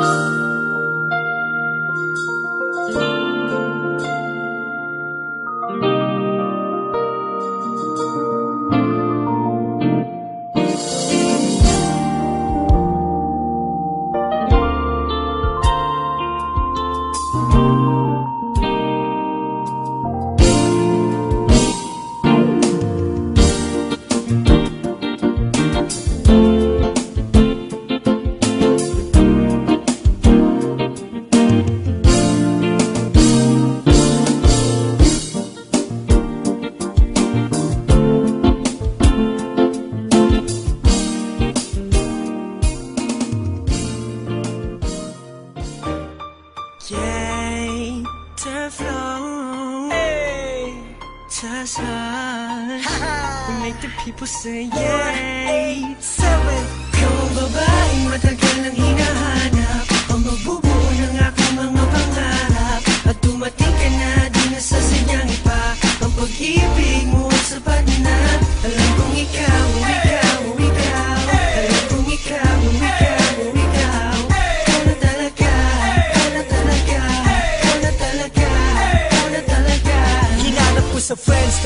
Bye. Flow. Hey, just us. We make the people say yay. Seven.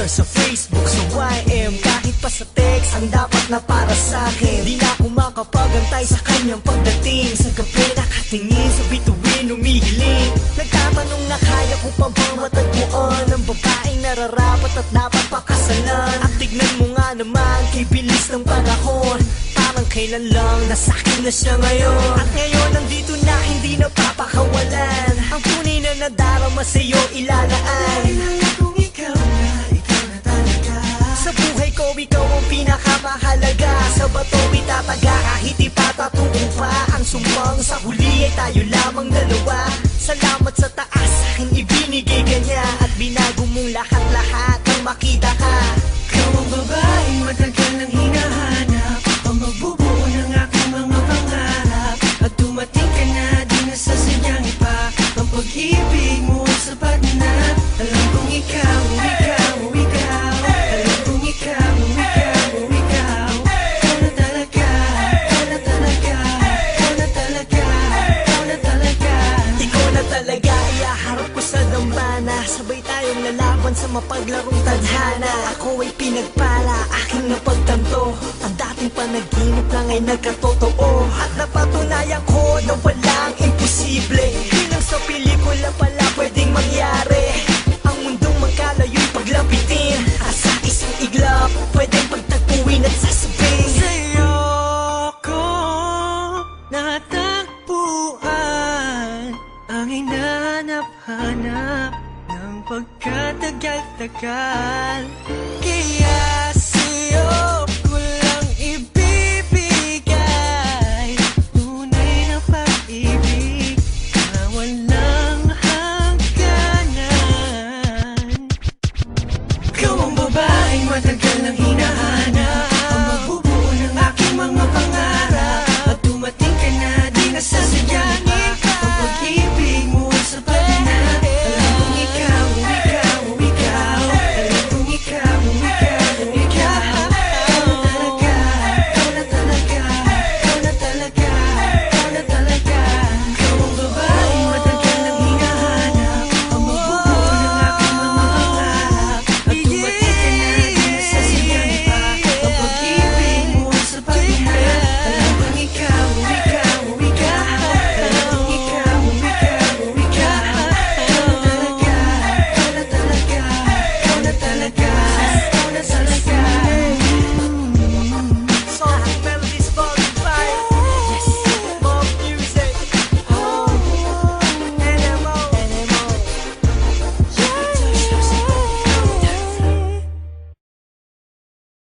Friendster, sa Facebook, sa YM Kahit pa sa text, ang dapat na para sa akin. Di na ako sa kanyang pagdating. Sa gabi nakatingin, sa bituin umihiling. Nagtatanong na kaya ko pa bang matagpuan Ang babaeng nararapat at dapat pakasalan? At tignan mo nga naman, kay bilis ng panahon. Parang kailan lang, nasakin na siya ngayon. At ngayon nandito na, hindi na papakawalan Ang tunay na nadarama sa'yo ilalaan pinakamahalaga Sa bato itataga kahit ipatatubo pa Ang sumbang sa huli ay tayo lamang dalawa. Salamat mapaglarong tadhana. Ako ay pinagpala, aking napagtanto. Ang dating panaginip lang ay nagkatotoo. At napatunayan ko na walang imposible. Yun sa pelikula pala pwedeng mangyari. Ang mundong magkalayo'y paglapitin. At sa isang iglap, pwedeng pagtagpuin at sasabing Sa'yo ko natagpuan Ang hinanap-hanap ng pagkatagal-tagal. Kaya sa'yo